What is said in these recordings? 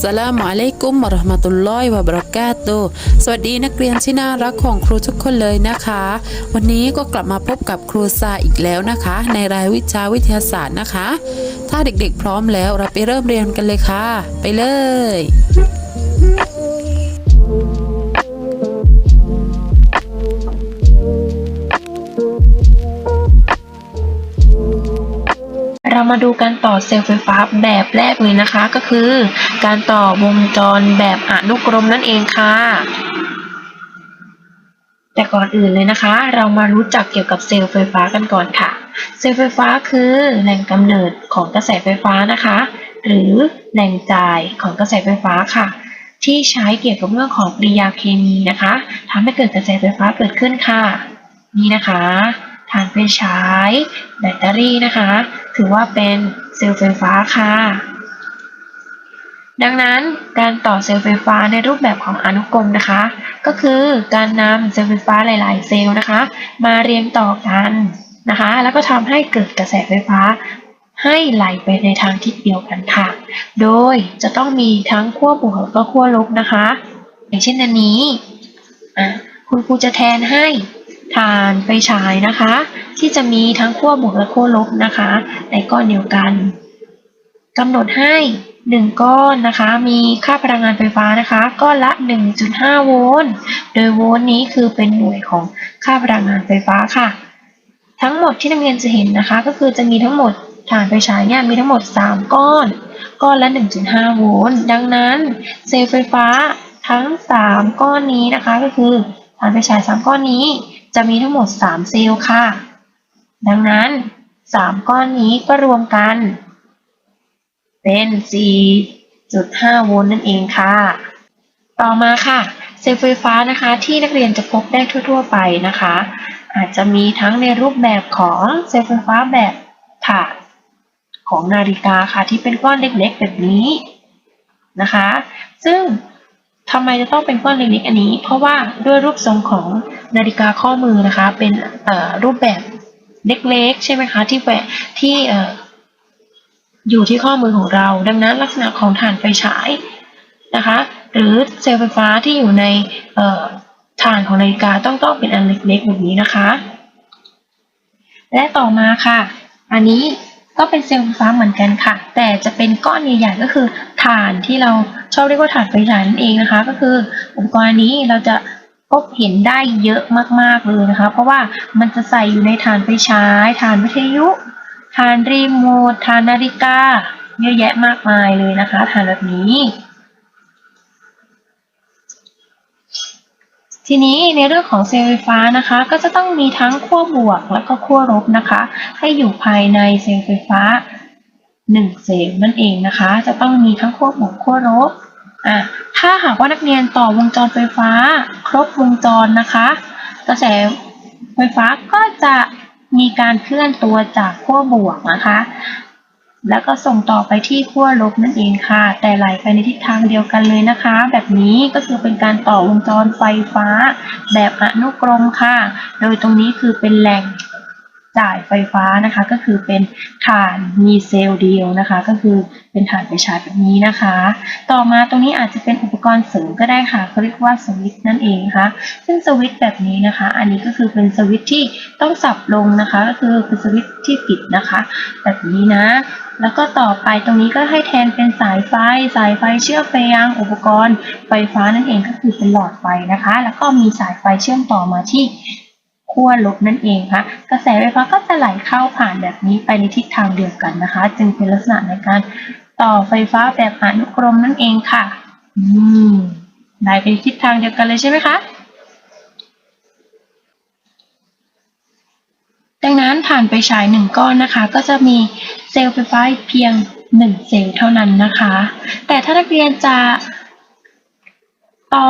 สลามอะลัยกุมมะรหมะตุลลอยวะบรากาตุสวัสดีนักเรียนที่น่ารักของครูทุกคนเลยนะคะ วันนี้ก็กลับมาพบกับครูซาอีกแล้วนะคะ ในรายวิชาวิทยาศาสตร์นะคะ ถ้าเด็กๆพร้อมแล้วเราไปเริ่มเรียนกันเลยค่ะ ไปเลย เรามาดูการต่อเซลล์ไฟฟ้าแบบแรกเลยนะคะ ก็คือ การต่อวงจรแบบอนุกรมนั่นเองค่ะ แต่ก่อนอื่นเลยนะคะ เรามารู้จักเกี่ยวกับเซลล์ไฟฟ้ากันก่อนค่ะ เซลล์ไฟฟ้าคือแหล่งกำเนิดของกระแสไฟฟ้านะคะ หรือแหล่งจ่ายของกระแสไฟฟ้าค่ะ ที่ใช้เกี่ยวกับเรื่องของปริยาเคมีนะคะทำให้เกิดกระแสไฟฟ้าเกิดขึ้นค่ะ นี่นะคะถ่านไฟฉาย แบตเตอรี่นะคะ ถือว่าเป็นเซลล์ไฟฟ้าค่ะ ดังนั้นการต่อเซลล์ไฟฟ้าในรูปแบบของอนุกรมนะคะ ก็คือการนำเซลล์ไฟฟ้าหลาย ๆ เซลล์นะคะ มาเรียงต่อกันนะคะ แล้วก็ทำให้เกิดกระแสไฟฟ้าให้ไหลไปในทางทิศเดียวกันค่ะ โดยจะต้องมีทั้งขั้วบวกแล้วก็ขั้วลบนะคะ อย่างเช่นอันนี้ คุณครูจะแทนให้ ฐานไฟฉายนะคะ ที่จะมีทั้งขั้วบวกและขั้วลบนะคะ ในก้อนเดียวกันกำหนดให้หนึ่งก้อนนะคะ มีค่าพลังงานไฟฟ้านะคะ ก้อนละ 1.5 โวลต์ โดยโวลต์นี้คือเป็นหน่วยของค่าพลังงานไฟฟ้าค่ะ ทั้งหมดที่นักเรียนจะเห็นนะคะ ก็คือจะมีทั้งหมดฐานไฟฉายเนี่ยมีทั้งหมด 3 ก้อน ก้อนละ 1.5 โวลต์ ดังนั้นเซลล์ไฟฟ้าทั้ง 3 ก้อนนี้นะคะ ก็คือฐานไฟฉาย 3 ก้อนนี้ จะมีทั้งหมด 3 เซลล์ค่ะ ดังนั้น 3 ก้อนนี้ก็รวมกัน เป็น 4.5 โวลต์นั่นเองค่ะ ต่อมาค่ะ เซลล์ไฟฟ้านะคะที่นักเรียนจะพบได้ทั่ว ๆ ไปนะคะ อาจจะมีทั้งในรูปแบบของเซลล์ไฟฟ้าแบบถาดของนาฬิกาค่ะที่เป็นก้อนเล็กๆ แบบนี้นะคะ ซึ่ง ทำไมจะต้องเป็นก้อนเล็กๆอันนี้ เพราะว่าด้วยรูปทรงของนาฬิกาข้อมือนะคะ เป็นรูปแบบเล็กๆ ใช่ไหมคะที่แหวะที่อยู่ที่ข้อมือของเรา ดังนั้นลักษณะของฐานไฟฉายนะคะ หรือเซลล์ไฟฟ้าที่อยู่ในฐานของนาฬิกาต้องต้องเป็นอันเล็กๆแบบนี้นะคะ และต่อมาค่ะ อันนี้ ก็เป็นเซลล์ไฟฟ้าเหมือนกันค่ะ แต่จะเป็นก้อนใหญ่ๆก็คือฐานที่เราชอบเรียกว่าฐานไฟฉายนั่นเองนะคะ ก็คืออุปกรณ์นี้เราจะพบเห็นได้เยอะมากๆเลยนะคะ เพราะว่ามันจะใส่อยู่ในฐานไฟฉายฐานวิทยุฐานรีโมทฐานนาฬิกาเยอะแยะมากมายเลยนะคะฐานแบบนี้ ทีนี้ในเรื่องของเซลล์ไฟฟ้านะคะ ก็จะต้องมีทั้งขั้วบวกและก็ขั้วลบนะคะ ให้อยู่ภายในเซลล์ไฟฟ้า 1 เซลล์นั่นเองนะคะ จะต้องมีทั้งขั้วบวกขั้วลบอะถ้าหากว่านักเรียนต่อวงจรไฟฟ้า ครบวงจรนะคะ กระแสไฟฟ้าก็จะมีการเคลื่อนตัวจากขั้วบวกนะคะ แล้วก็ส่งต่อไปที่ขั้วลบนั่นเองค่ะ แต่ไหลไปในทิศทางเดียวกันเลยนะคะ แบบนี้ก็คือเป็นการต่อวงจรไฟฟ้าแบบอนุกรมค่ะ โดยตรงนี้คือเป็นแหล่ง จ่ายไฟฟ้านะคะ ก็คือเป็นฐานมีเซลล์เดียวนะคะ ก็คือเป็นฐานไฟฉายแบบนี้นะคะ ต่อมาตรงนี้อาจจะเป็นอุปกรณ์เสริมก็ได้ค่ะเขาเรียกว่าสวิตช์นั่นเองนะคะ ซึ่งสวิตช์แบบนี้นะคะ อันนี้ก็คือเป็นสวิตช์ที่ต้องสับลงนะคะ ก็คือเป็นสวิตช์ที่ปิดนะคะ แบบนี้นะ แล้วก็ต่อไปตรงนี้ก็ให้แทนเป็นสายไฟ สายไฟเชื่อมไปยังอุปกรณ์ไฟฟ้านั่นเองก็คือเป็นหลอดไฟนะคะ แล้วก็มีสายไฟเชื่อมต่อมาที่ ขั้วลบนั่นเองค่ะกระแสไฟฟ้าก็จะไหลเข้าผ่านแบบนี้ไปในทิศทางเดียวกันนะคะ จึงเป็นลักษณะในการต่อไฟฟ้าแบบอนุกรมนั่นเองค่ะ อืมไหลไปทิศทางเดียวกันเลยใช่ไหมคะดังนั้นฐานไฟฉายหนึ่งก้อนนะคะ ก็จะมีเซลล์ไฟฟ้าเพียงหนึ่งเซลล์เท่านั้นนะคะ แต่ถ้านักเรียนจะ ต่อ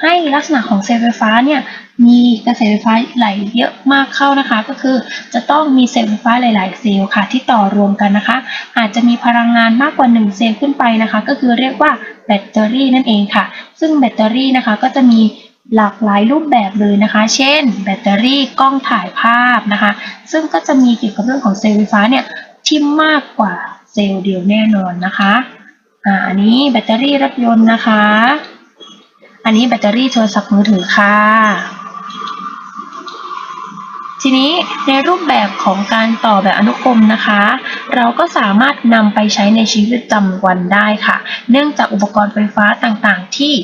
ให้ลักษณะของเซลล์ไฟฟ้าเนี่ยมีกระแสไฟฟ้าไหลเยอะมากเข้านะคะ ก็คือจะต้องมีเซลล์ไฟฟ้าหลาย ๆ เซลล์ค่ะที่ต่อรวมกันนะคะ อาจจะมีพลังงานมากกว่า 1 เซลล์ขึ้นไปนะคะ ก็คือเรียกว่าแบตเตอรี่นั่นเองค่ะ ซึ่งแบตเตอรี่นะคะก็จะมีหลากหลายรูปแบบเลยนะคะ เช่น แบตเตอรี่กล้องถ่ายภาพนะคะ ซึ่งก็จะมีเกี่ยวกับเรื่องของเซลล์ไฟฟ้าเนี่ยที่มากกว่าเซลล์เดียวแน่นอนนะคะอ่าอันนี้แบตเตอรี่รถยนต์นะคะ อันนี้แบตเตอรี่โทรศัพท์มือถือค่ะ ทีนี้ในรูปแบบของการต่อแบบอนุกรมนะคะ เราก็สามารถนำไปใช้ในชีวิตประจำวันได้ค่ะ เนื่องจากอุปกรณ์ไฟฟ้าต่างๆ ที่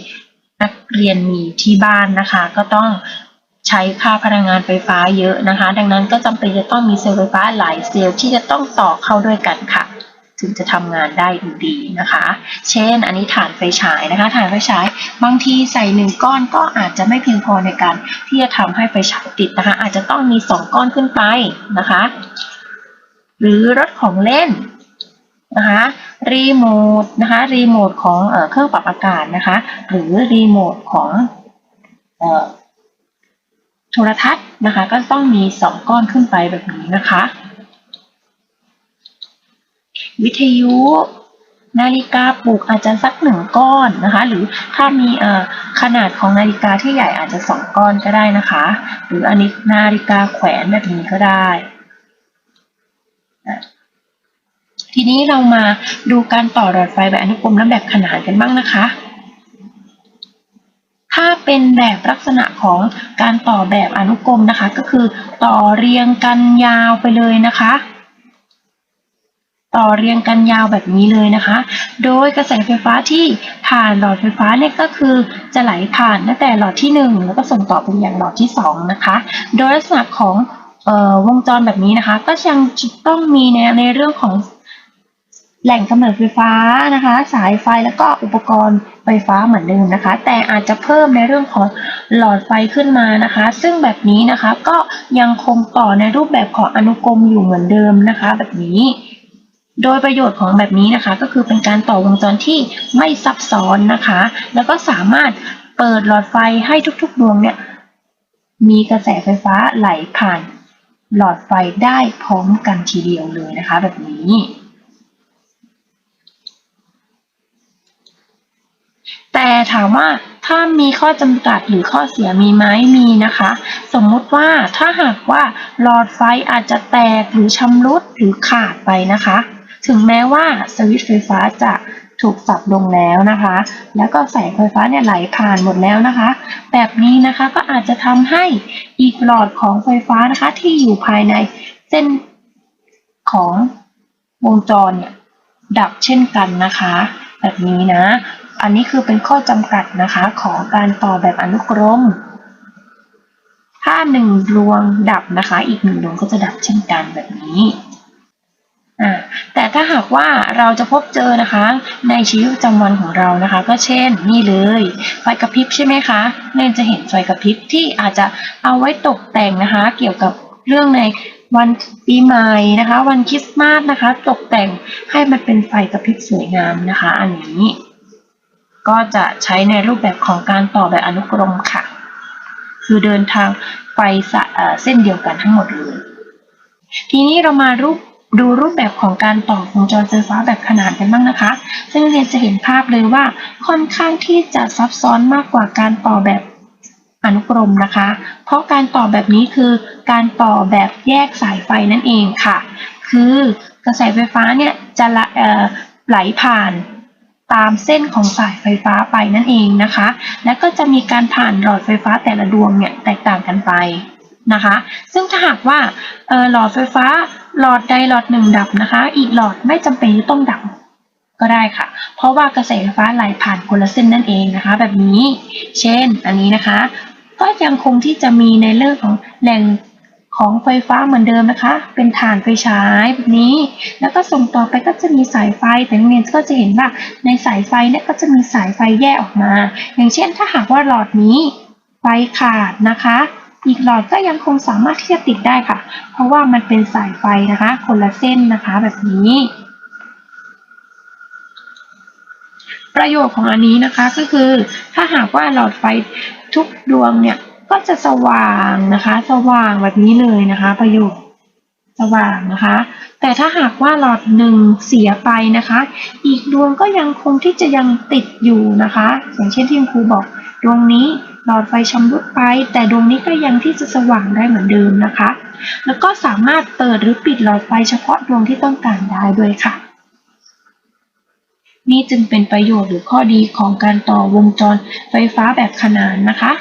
นักเรียนมีที่บ้านนะคะ ก็ต้องใช้ค่าพลังงานไฟฟ้าเยอะนะคะ ดังนั้นก็จำเป็นจะต้องมีเซลล์ไฟฟ้าหลายเซลล์ที่จะต้องต่อเข้าด้วยกันค่ะ ถึงจะทำงานได้ดีนะคะ เช่น อันนี้ฐานไฟฉายนะคะ ฐานไฟฉายบางทีใส่หนึ่งก้อนก็อาจจะไม่เพียงพอในการที่จะทำให้ไฟฉายติดนะคะ อาจจะต้องมีสองก้อนขึ้นไปนะคะ หรือรถของเล่นนะคะรีโมทนะคะรีโมทของเออเครื่องปรับอากาศนะคะ หรือรีโมทของโทรทัศน์นะคะ ก็ต้องมีสองก้อนขึ้นไปแบบนี้นะคะ วิทยุ นาฬิกาปลุกอาจจะสักหนึ่งก้อนนะคะ หรือถ้ามีขนาดของนาฬิกาที่ใหญ่อาจจะสองก้อนก็ได้นะคะ หรืออันนี้นาฬิกาแขวนแบบนี้ก็ได้ทีนี้เรามาดูการต่อหลอดไฟแบบอนุกรมและแบบขนานกันบ้างนะคะ ถ้าเป็นแบบลักษณะของการต่อแบบอนุกรมนะคะ ก็คือต่อเรียงกันยาวไปเลยนะคะ ต่อเรียงกันยาวแบบนี้เลยนะคะ โดยกระแสไฟฟ้าที่ผ่านหลอดไฟฟ้าเนี่ยก็คือจะไหลผ่านตั้งแต่หลอดที่ 1 แล้วก็ส่งต่อไปยังหลอดที่ 2 นะคะ โดยลักษณะของออวงจรแบบนี้นะคะ ก็ยังต้องมีในในเรื่องของแหล่งกำเนิดไฟฟ้านะคะ สายไฟแล้วก็อุปกรณ์ไฟฟ้าเหมือนเดิมนะคะ แต่อาจจะเพิ่มในเรื่องของหลอดไฟขึ้นมานะคะ ซึ่งแบบนี้นะคะก็ยังคงต่อในรูปแบบของอนุกรมอยู่เหมือนเดิมนะคะ แบบนี้ โดยประโยชน์ของแบบนี้นะคะ ก็คือเป็นการต่อวงจรที่ไม่ซับซ้อนนะคะ แล้วก็สามารถเปิดหลอดไฟให้ทุกๆดวงเนี่ยมีกระแสไฟฟ้าไหลผ่านหลอดไฟได้พร้อมกันทีเดียวเลยนะคะ แบบนี้แต่ถามว่าถ้ามีข้อจำกัดหรือข้อเสียมีไหมมีนะคะ สมมุติว่าถ้าหากว่าหลอดไฟอาจจะแตกหรือชำรุดหรือขาดไปนะคะ ถึงแม้ว่าสวิตช์ไฟฟ้าจะถูกสับลงแล้วนะคะ แล้วก็แสงไฟฟ้าเนี่ยไหลผ่านหมดแล้วนะคะ แบบนี้นะคะก็อาจจะทำให้อีกหลอดของไฟฟ้านะคะ ที่อยู่ภายในเส้นของวงจรเนี่ยดับเช่นกันนะคะ แบบนี้นะ อันนี้คือเป็นข้อจำกัดนะคะของการต่อแบบอนุกรม ถ้าหนึ่งดวงดับนะคะ อีกหนึ่งดวงก็จะดับเช่นกันแบบนี้ แต่ถ้าหากว่าเราจะพบเจอนะคะ ในชีวิตประจำวันของเรานะคะ ก็เช่นนี่เลยไฟกระพริบใช่ไหมคะเนี่จะเห็นไฟกระพริบที่อาจจะเอาไว้ตกแต่งนะคะ เกี่ยวกับเรื่องในวันปีใหม่นะคะ วันคริสต์มาสนะคะ ตกแต่งให้มันเป็นไฟกระพริบสวยงามนะคะ อันนี้ ก็จะใช้ในรูปแบบของการต่อแบบอนุกรมค่ะ คือเดินทางไฟเอ่อเส้นเดียวกันทั้งหมดเลยทีนี้เรามารูป ดูรูปแบบของการต่อวงจรไฟฟ้าแบบขนานกันบ้างนะคะ ซึ่งเรียนจะเห็นภาพเลยว่าค่อนข้างที่จะซับซ้อนมากกว่าการต่อแบบอนุกรมนะคะ เพราะการต่อแบบนี้คือการต่อแบบแยกสายไฟนั่นเองค่ะ คือกระแสไฟฟ้าเนี่ยจะไหลผ่านตามเส้นของสายไฟฟ้าไปนั่นเองนะคะ แล้วก็จะมีการผ่านหลอดไฟฟ้าแต่ละดวงเนี่ยแตกต่างกันไปนะคะ ซึ่งถ้าหากว่าหลอดไฟฟ้า หลอดใดหลอดหนึ่งดับนะคะ อีกหลอดไม่จำเป็นต้องดับก็ได้ค่ะ เพราะว่ากระแสไฟฟ้าไหลผ่านคนละเส้นนั่นเองนะคะ แบบนี้ เช่น อันนี้นะคะ ก็ยังคงที่จะมีในเรื่องของแหล่งของไฟฟ้าเหมือนเดิมนะคะ เป็นฐานไฟฉายแบบนี้ แล้วก็ส่งต่อไปก็จะมีสายไฟ แต่นักเรียนก็จะเห็นว่าในสายไฟเนี่ยก็จะมีสายไฟแยกออกมา อย่างเช่นถ้าหากว่าหลอดนี้ไฟขาดนะคะ อีกหลอดก็ยังคงสามารถที่จะติดได้ค่ะ เพราะว่ามันเป็นสายไฟนะคะ คนละเส้นนะคะแบบนี้ ประโยชน์ของอันนี้นะคะก็คือ ถ้าหากว่าหลอดไฟทุกดวงเนี่ยก็จะสว่างนะคะ สว่างแบบนี้เลยนะคะ ประโยชน์สว่างนะคะ แต่ถ้าหากว่าหลอดหนึ่งเสียไปนะคะ อีกดวงก็ยังคงที่จะยังติดอยู่นะคะ อย่างเช่นที่คุณครูบอกดวงนี้ หลอดไฟชำรุดไป แต่ดวงนี้ก็ยังที่จะสว่างได้เหมือนเดิมนะคะ แล้วก็สามารถเปิดหรือปิดหลอดไฟเฉพาะดวงที่ต้องการได้ด้วยค่ะ นี่จึงเป็นประโยชน์หรือข้อดีของการต่อวงจรไฟฟ้าแบบขนานนะคะ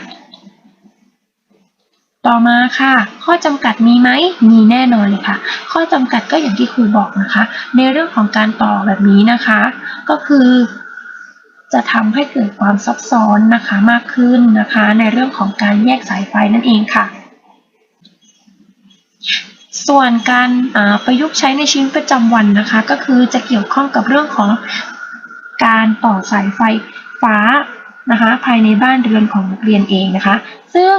ต่อมาค่ะ ข้อจำกัดมีไหม มีแน่นอนเลยค่ะ ข้อจำกัดก็อย่างที่ครูบอกนะคะ ในเรื่องของการต่อแบบนี้นะคะ ก็คือ จะทำให้เกิดความซับซ้อนนะคะมากขึ้นนะคะ ในเรื่องของการแยกสายไฟนั่นเองค่ะ ส่วนการประยุกต์ใช้ในชีวิตประจำวันนะคะ ก็คือจะเกี่ยวข้องกับเรื่องของการต่อสายไฟฟ้านะคะภายในบ้านเรือนของนักเรียนเองนะคะ ซึ่ง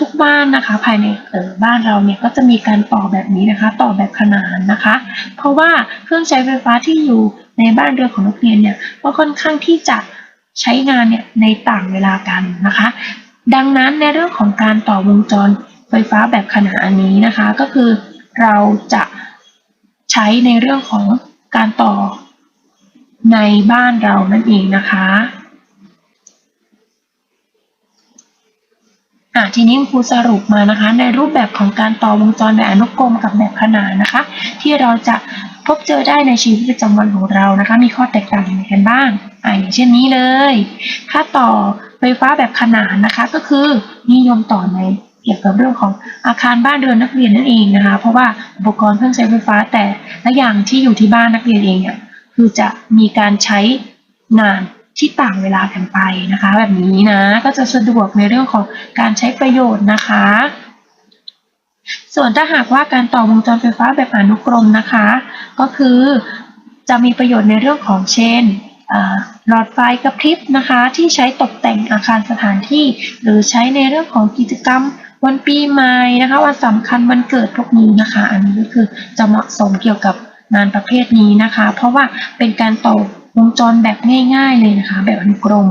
ทุกๆบ้านนะคะ ภายในเออบ้านเราเนี่ยก็จะมีการต่อแบบนี้นะคะ ต่อแบบขนานนะคะ เพราะว่าเครื่องใช้ไฟฟ้าที่อยู่ ในบ้านเรือนของนักเรียนเนี่ยก็ค่อนข้างที่จะใช้งานเนี่ยในต่างเวลากันนะคะ ดังนั้นในเรื่องของการต่อวงจรไฟฟ้าแบบขนานอันนี้นะคะ ก็คือเราจะใช้ในเรื่องของการต่อในบ้านเรานั่นเองนะคะอะทีนี้ครูสรุปมานะคะในรูปแบบของการต่อวงจรแบบอนุกรมกับแบบขนานนะคะ ที่เราจะ พบเจอได้ในชีวิตประจำวันของเรานะคะ มีข้อแตกต่างยังไงกันบ้างอะอย่างเช่นนี้เลยถ้าต่อไฟฟ้าแบบขนานนะคะ ก็คือนิยมต่อในเกี่ยวกับเรื่องของอาคารบ้านเรือนนักเรียนนั่นเองนะคะ เพราะว่าอุปกรณ์เครื่องใช้ไฟฟ้าแต่ละอย่างที่อยู่ที่บ้านนักเรียนเองเนี่ยคือจะมีการใช้งานที่ต่างเวลากันไปนะคะ แบบนี้นะก็จะสะดวกในเรื่องของการใช้ประโยชน์นะคะ ส่วนถ้าหากว่าการต่อวงจรไฟฟ้าแบบอนุกรมนะคะ ก็คือจะมีประโยชน์ในเรื่องของเช่นหลอดไฟกระพริบนะคะ ที่ใช้ตกแต่งอาคารสถานที่ หรือใช้ในเรื่องของกิจกรรมวันปีใหม่นะคะวันสำคัญวันเกิดพวกนี้นะคะ อันนี้ก็คือจะเหมาะสมเกี่ยวกับงานประเภทนี้นะคะ เพราะว่าเป็นการต่อวงจรแบบง่าย ๆ เลยนะคะ แบบอนุกรม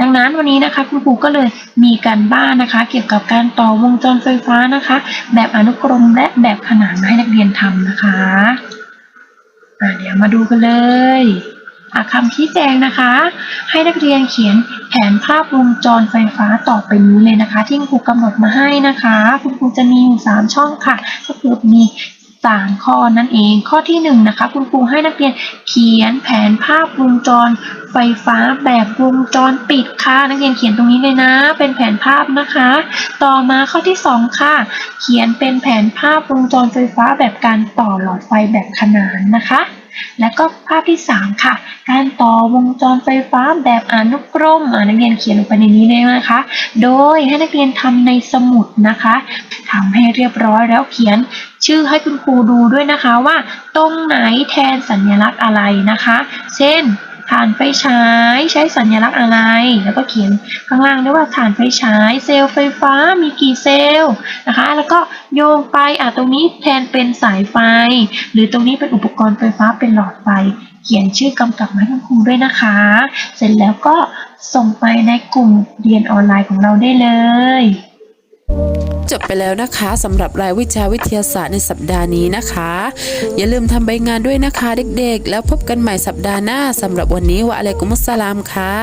ดังนั้นวันนี้นะคะคุณครูก็เลยมีการบ้านนะคะ เกี่ยวกับการต่อวงจรไฟฟ้านะคะ แบบอนุกรมและแบบขนานมาให้นักเรียนทำนะคะอะเดี๋ยวมาดูกันเลยอะคำชี้แจงนะคะ ให้นักเรียนเขียนแผนภาพวงจรไฟฟ้าต่อไปนี้เลยนะคะ ที่คุณครูกำหนดมาให้นะคะ คุณครูจะมีอยู่สามช่องค่ะ ก็คือมี สามข้อนั่นเอง ข้อที่หนึ่งนะคะคุณครูให้นักเรียนเขียนแผนภาพวงจร ไฟฟ้าแบบวงจรปิดค่ะ นักเรียนเขียนตรงนี้เลยนะ เป็นแผนภาพนะคะ ต่อมาข้อที่สองค่ะ เขียนเป็นแผนภาพวงจรไฟฟ้าแบบการต่อหลอดไฟแบบขนานนะคะ และก็ภาพที่สามค่ะ การต่อวงจรไฟฟ้าแบบอนุกรมนักเรียนเขียนลงไปในนี้เลยนะคะ โดยให้นักเรียนทำในสมุดนะคะทำให้เรียบร้อยแล้วเขียนชื่อให้คุณครูดูด้วยนะคะว่า ตรงไหนแทนสัญลักษณ์อะไรนะคะ เช่น ฐานไฟฉายใช้สัญลักษณ์อะไร แล้วก็เขียนข้างล่างด้วยว่าฐานไฟฉายเซลล์ไฟฟ้ามีกี่เซลล์นะคะ แล้วก็โยงไปอะตรงนี้แทนเป็นสายไฟ หรือตรงนี้เป็นอุปกรณ์ไฟฟ้าเป็นหลอดไฟ เขียนชื่อกำกับมาให้คุณครูด้วยนะคะ เสร็จแล้วก็ส่งไปในกลุ่มเรียนออนไลน์ของเราได้เลย จบไปแล้วนะคะสำหรับรายวิชาวิทยาศาสตร์ในสัปดาห์นี้นะคะ อย่าลืมทำใบงานด้วยนะคะเด็กๆ แล้วพบกันใหม่สัปดาห์หน้าสำหรับวันนี้วะอะไรกุมุสลามค่ะ